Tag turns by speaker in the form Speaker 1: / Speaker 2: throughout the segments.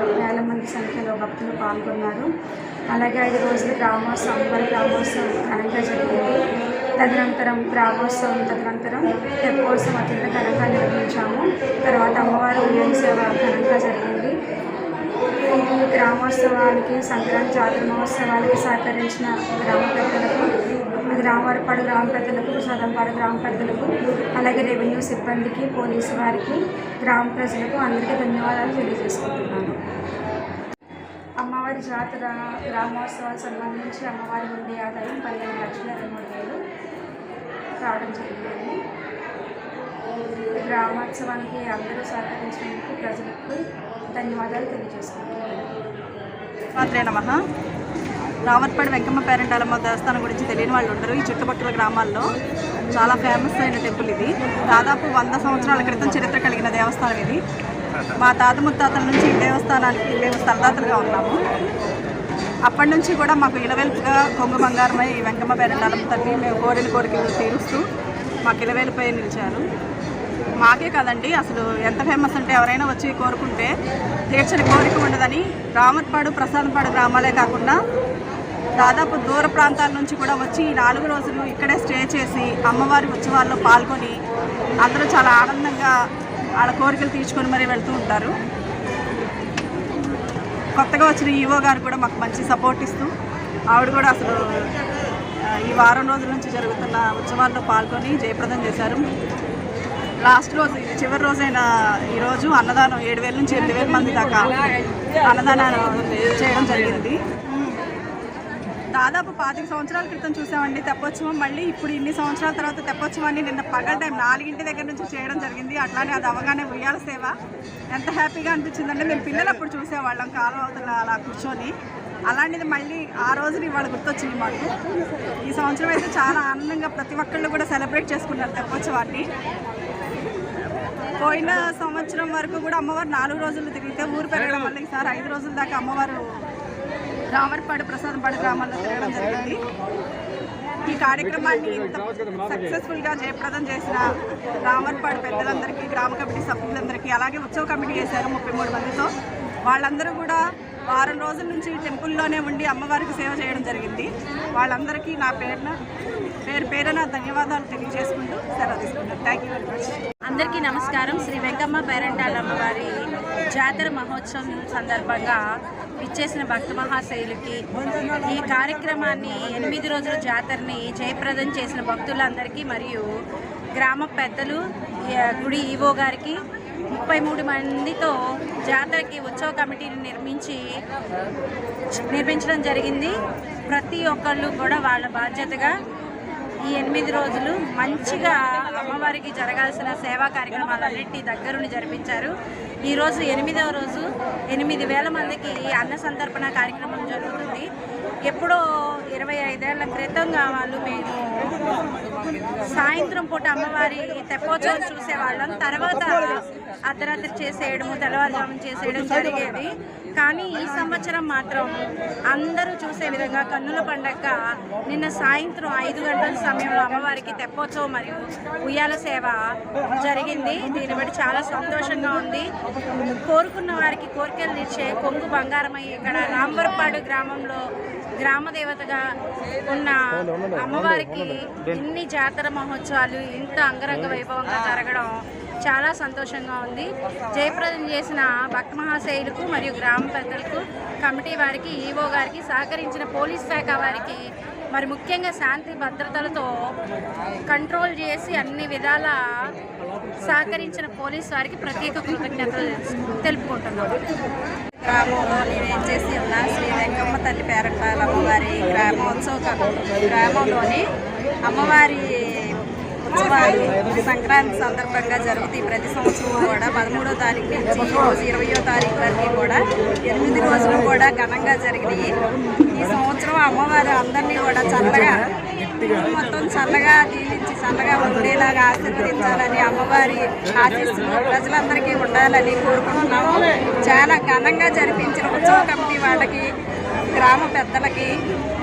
Speaker 1: వేల మంది సంఖ్యలో భక్తులు పాల్గొన్నారు. అలాగే ఐదు రోజులు గ్రామోత్సవం మరి గ్రామోత్సవం ఘనంగా జరిగింది. తదనంతరం గ్రామోత్సవం తదనంతరం తెప్పోత్సవం అత్యంత ఘనంగా నిర్వహించాము. తర్వాత అమ్మవారి ఉదయం సేవ ఘనంగా జరిగింది. ఈ గ్రామోత్సవానికి సంక్రాంతి జాతర మహోత్సవానికి సహకరించిన గ్రామ పెద్దలకు గ్రామవరపాడు గ్రామ ప్రజలకు ప్రసాదంపాడు గ్రామ ప్రజలకు అలాగే రెవెన్యూ సిబ్బందికి పోలీసు వారికి గ్రామ ప్రజలకు అందరికీ ధన్యవాదాలు తెలియజేసుకుంటున్నాను. అమ్మవారి జాతర గ్రామోత్సవాలకు సంబంధించి అమ్మవారి ఉండే ఆదాయం పదిహేను లక్షల ఇరవై మూడు వేలు రావడం జరిగింది. గ్రామోత్సవానికి అందరూ సహకరించినందుకు ప్రజలకు ధన్యవాదాలు తెలియజేసుకుంటున్నాను.
Speaker 2: నమ. రావత్పాడు వెంకమ్మ పేరెంటాలమ్మ దేవస్థానం గురించి తెలియని వాళ్ళు ఉండరు. ఈ చుట్టుపక్కల గ్రామాల్లో చాలా ఫేమస్ అయిన టెంపుల్ ఇది. దాదాపు వంద సంవత్సరాల క్రితం చరిత్ర కలిగిన దేవస్థానం ఇది. మా తాత ముత్తాతల నుంచి ఈ దేవస్థానానికి మేము స్థలదాతలుగా ఉన్నాము. అప్పటి నుంచి కూడా మాకు ఇలవెలుపుగా కొంగు బంగారమై ఈ వెంకమ్మ పేరెంటాలమ్మ తల్లి మేము కోరిన కోరికలు తీరుస్తూ మాకు ఇలవేలుపై నిలిచారు. మాకే కదండి అసలు ఎంత ఫేమస్ అంటే ఎవరైనా వచ్చి కోరుకుంటే తీర్చని కోరిక ఉండదని రామత్పాడు ప్రసాదంపాడు గ్రామాలే కాకుండా దాదాపు దూర ప్రాంతాల నుంచి కూడా వచ్చి ఈ నాలుగు రోజులు ఇక్కడే స్టే చేసి అమ్మవారి ఉత్సవాల్లో పాల్గొని అందరూ చాలా ఆనందంగా వాళ్ళ కోరికలు తీర్చుకొని మరీ వెళ్తూ ఉంటారు. కొత్తగా వచ్చిన ఈవో గారు కూడా మాకు మంచి సపోర్ట్ ఇస్తూ ఆవిడ కూడా అసలు ఈ వారం రోజుల నుంచి జరుగుతున్న ఉత్సవాల్లో పాల్గొని జయప్రదం చేశారు. లాస్ట్ రోజు ఇది చివరి రోజైన ఈరోజు అన్నదానం ఏడు వేల నుంచి ఎనిమిది వేల మంది దాకా అన్నదానం చేయడం జరిగింది. దాదాపు పాతిక సంవత్సరాల క్రితం చూసామండి తెప్పోత్సవం. మళ్ళీ ఇప్పుడు ఇన్ని సంవత్సరాల తర్వాత తెప్పోత్సవాన్ని నిన్న పగల టైం నాలుగింటి దగ్గర నుంచి చేయడం జరిగింది. అట్లానే అది అవగానే ఉయ్యాల సేవ. ఎంత హ్యాపీగా అనిపించిందంటే మేము పిల్లలు అప్పుడు చూసేవాళ్ళం కాలం అవతల అలా కూర్చొని. అలాంటిది మళ్ళీ ఆ రోజుని ఇవాళ గుర్తొచ్చింది మాకు. ఈ సంవత్సరం అయితే చాలా ఆనందంగా ప్రతి ఒక్కళ్ళు కూడా సెలబ్రేట్ చేసుకున్నారు తెప్పోత్సవాన్ని. పోయిన సంవత్సరం వరకు కూడా అమ్మవారు నాలుగు రోజులు తిరిగితే ఊరు పెరగడం వల్ల ఈసారి ఐదు రోజుల దాకా అమ్మవారు రామర్పాడు ప్రసాదంపాడు గ్రామాల్లో తిరగడం జరిగింది. ఈ కార్యక్రమాన్ని ఇంత సక్సెస్ఫుల్గా జయప్రదం చేసిన రామర్పాడు పెద్దలందరికీ గ్రామ కమిటీ సభ్యులందరికీ అలాగే ఉత్సవ కమిటీ చేశారు ముప్పై మూడు మందితో. వాళ్ళందరూ కూడా వారం రోజుల నుంచి టెంపుల్లోనే ఉండి అమ్మవారికి సేవ చేయడం జరిగింది. వాళ్ళందరికీ నా పేరున పేరు పేరున ధన్యవాదాలు తెలియజేసుకుంటూ సెలవు తీసుకుంటాను థ్యాంక్ యూ వెరీ మచ్
Speaker 3: అందరికీ నమస్కారం. శ్రీ వెంకమ్మ పేరంటాల అమ్మవారి జాతర మహోత్సవం సందర్భంగా ఇచ్చేసిన భక్త మహాశైలుకి ఈ కార్యక్రమాన్ని ఎనిమిది రోజుల జాతరని జయప్రదం చేసిన భక్తులందరికీ మరియు గ్రామ పెద్దలు గుడి ఈవో గారికి ముప్పై మూడు మందితో జాతరకి ఉత్సవ కమిటీని నిర్మించి నిర్మించడం జరిగింది. ప్రతి ఒక్కళ్ళు కూడా వాళ్ళ బాధ్యతగా ఈ ఎనిమిది రోజులు మంచిగా అమ్మవారికి జరగాల్సిన సేవా కార్యక్రమాలన్నింటి దగ్గరుని జరిపించారు. ఈరోజు ఎనిమిదవ రోజు ఎనిమిది వేల మందికి అన్న సంతర్పణ కార్యక్రమం జరుగుతుంది. ఎప్పుడో ఇరవై ఐదేళ్ళ క్రితంగా వాళ్ళు మేము. సాయంత్రం పూట అమ్మవారి తెప్పోత్సవం చూసేవాళ్ళం. తర్వాత అర్ధరాత్రి చేసేయడము తెల్లవారుజామున చేసేయడం జరిగేది. కానీ ఈ సంవత్సరం మాత్రం అందరూ చూసే విధంగా కన్నుల పండగ నిన్న సాయంత్రం ఐదు గంటల సమయంలో అమ్మవారికి తెప్పోత్సవం మరియు ఉయ్యాల సేవ జరిగింది. దీన్ని బట్టి చాలా సంతోషంగా ఉంది. కోరుకున్న వారికి కోరికలు తీర్చే కొంగు బంగారమయ్య ఇక్కడ రాంబరపాడు గ్రామంలో గ్రామదేవతగా ఉన్న అమ్మవారికి ఇన్ని జాతర మహోత్సవాలు ఇంత అంగరంగ వైభవంగా జరగడం చాలా సంతోషంగా ఉంది. జయప్రదం చేసిన భక్త మహాశైలకు మరియు గ్రామ పెద్దలకు కమిటీ వారికి ఈవో గారికి సహకరించిన పోలీస్ శాఖ వారికి మరి ముఖ్యంగా శాంతి భద్రతలతో కంట్రోల్ చేసి అన్ని విధాల సహకరించిన పోలీస్ వారికి ప్రత్యేక కృతజ్ఞతలు తెలుపుకుంటున్నాము
Speaker 2: గ్రామంలో నేను చేసి ఉన్నా శ్రీ వెంకమ్మ తల్లి పేరంటాల అమ్మవారి గ్రామోత్సవ గ్రామంలోని అమ్మవారి ఉత్సవాలు సంక్రాంతి సందర్భంగా జరుగుతాయి. ప్రతి సంవత్సరం కూడా పదమూడో తారీఖు నుంచి ఈరోజు ఇరవయో తారీఖు వరకు కూడా ఎనిమిది రోజులు కూడా ఘనంగా జరిగినాయి. ఈ సంవత్సరం అమ్మవారు అందరినీ కూడా చల్లగా మొత్తం చల్లగా దీవించి చల్లగా ఉండేలాగా ఆశీర్వదించాలని అమ్మవారి ఆశీస్సులు ప్రజలందరికీ ఉండాలని కోరుకుంటున్నాము. చాలా ఘనంగా జరిపించిన ఉత్సవ కమిటీ వాళ్ళకి గ్రామ పెద్దలకి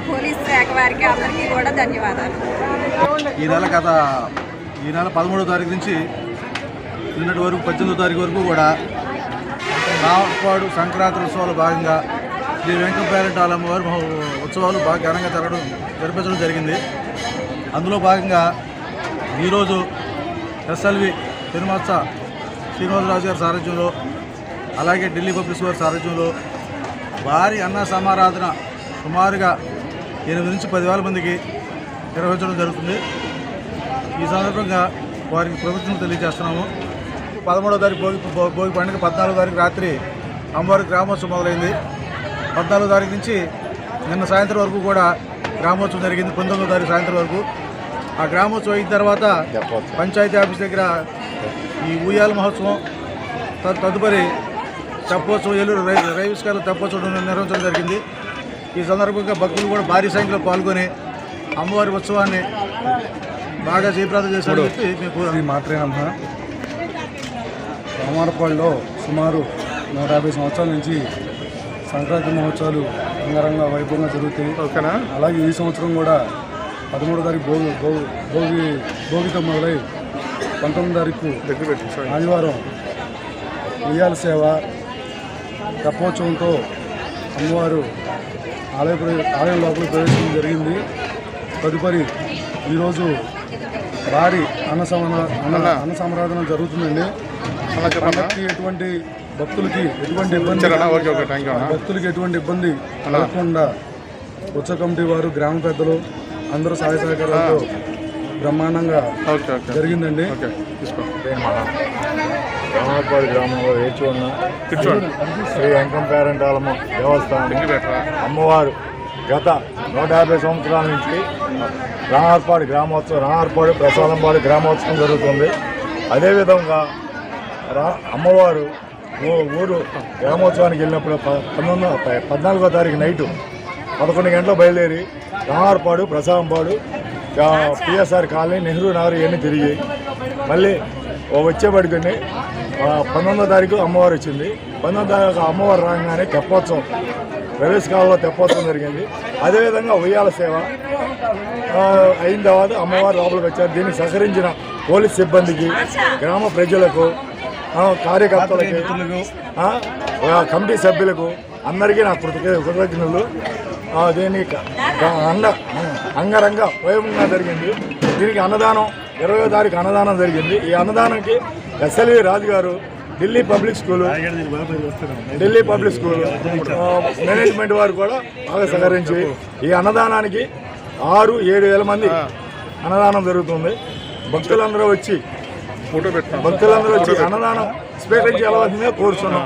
Speaker 2: పోలీస్ శాఖ వారికి అందరికీ కూడా ధన్యవాదాలు.
Speaker 4: ఈ నెల గత ఈ నెల పదమూడో తారీఖు నుంచి నిన్నటి వరకు పద్దెనిమిదో తారీఖు వరకు కూడా రావపాడు సంక్రాంతి ఉత్సవాలు భాగంగా శ్రీ వెంకటపేరంట అమ్మవారి ఉత్సవాలు బాగా ఘనంగా జరగడం జరిపించడం జరిగింది. అందులో భాగంగా ఈరోజు ఎస్ఎల్వి తిరుమత్స శ్రీనివాసరాజు గారి సారథ్యంలో అలాగే ఢిల్లీ పబ్లిక్ వారి సారథ్యంలో భారీ అన్న సమారాధన సుమారుగా ఎనిమిది నుంచి పదివేల మందికి నిర్వహించడం జరుగుతుంది. ఈ సందర్భంగా వారికి ప్రభుత్వం తెలియజేస్తున్నాము. పదమూడో తారీఖు భోగి భోగి పండుగ పద్నాలుగో తారీఖు రాత్రి అమ్మవారి గ్రామోత్సవం మొదలైంది. పద్నాలుగో తారీఖు నుంచి నిన్న సాయంత్రం వరకు కూడా గ్రామోత్సవం జరిగింది. పంతొమ్మిదో తారీఖు సాయంత్రం వరకు. ఆ గ్రామోత్సవం అయిన తర్వాత పంచాయతీ ఆఫీస్ దగ్గర ఈ ఉయ్యాల మహోత్సవం తదుపరి తెప్పోత్సవం ఏలూరు రై రైల్వే తెప్పోత్సవం నిర్వహించడం జరిగింది. ఈ సందర్భంగా భక్తులు కూడా భారీ సంఖ్యలో పాల్గొని అమ్మవారి ఉత్సవాన్ని బాగా జయప్రదం చేశారని చెప్పి మీకు
Speaker 5: మాత్రే నమ రామారపాడులో సుమారు నూట యాభై సంవత్సరాల నుంచి సంక్రాంతి మహోత్సవాలు అంగరంగ వైభవంగా జరుగుతాయి.
Speaker 6: ఓకేనా?
Speaker 5: అలాగే ఈ సంవత్సరం కూడా పదమూడో తారీఖు భోగి భోగి భోగి భోగితో మొదలై పంతొమ్మిది తారీఖు ఆదివారం ఉయ్యాల సేవ తెప్పోత్సవంతో అమ్మవారు ఆలయ ఆలయం లోపల ప్రవేశించడం జరిగింది. తదుపరి ఈరోజు భారీ అన్న సమన అన్న అన్న. సమరాధన జరుగుతుందండి. పండక్కి ఎటువంటి భక్తులకి ఎటువంటి ఇబ్బంది భక్తులకి ఎటువంటి ఇబ్బంది కలగకుండా ఉత్సవ కమిటీ వారు గ్రామ పెద్దలు అందరూ సహాయ సహకారాలతో బ్రహ్మాండంగా
Speaker 6: ఓకే ఓకే.
Speaker 5: జరిగిందండి.
Speaker 7: రామపాడు గ్రామంలో వేచి ఉన్న శ్రీ వెంకం పేరంటాలమ్మ దేవస్థానం అమ్మవారు గత నూట యాభై సంవత్సరాల నుంచి రామార్పాడు గ్రామోత్సవం రామార్పాడు ప్రసాదంపాడు గ్రామోత్సవం జరుగుతుంది. అదేవిధంగా రా అమ్మవారు ఊరు గ్రామోత్సవానికి వెళ్ళినప్పుడు పంతొమ్మిది పద్నాలుగో తారీఖు నైటు పదకొండు గంటలకు బయలుదేరి రామార్పాడు ప్రసాదంపాడు పిఎస్ఆర్ కాలనీ నెహ్రూ నగర్ ఇవన్నీ తిరిగి మళ్ళీ వచ్చే పడుకుని. పంతొమ్మిదో తారీఖు అమ్మవారు వచ్చింది. పంతొమ్మిదో తారీఖు అమ్మవారు రాగానే తెప్పోత్సవం ప్రవేశ కాలంలో తెప్పోత్సవం జరిగింది. అదేవిధంగా ఉయ్యాల సేవ అయిన తర్వాత అమ్మవారు లోపలికి వచ్చారు. దీన్ని సహకరించిన పోలీస్ సిబ్బందికి గ్రామ ప్రజలకు ఆ, కార్యకర్తలకి కమిటీ సభ్యులకు అందరికీ నా కృతజ్ఞ కృతజ్ఞతలు. దీనికి అంగ అంగరంగ వైభవంగా జరిగింది. దీనికి అన్నదానం ఇరవై తారీఖు అన్నదానం జరిగింది. ఈ అన్నదానంకి SLV Raju garu Delhi public school Delhi public school management వారు కూడా బాగా సహకరించి ఈ అన్నదానానికి ఆరు ఏడు వేల మంది అన్నదానం జరుగుతుంది. భక్తులందరూ వచ్చి
Speaker 6: ఫోటో
Speaker 7: భక్తులందరూ వచ్చి అన్నదానం స్వీకరించి వెళ్ళవలసిందిగా కోరుతున్నాం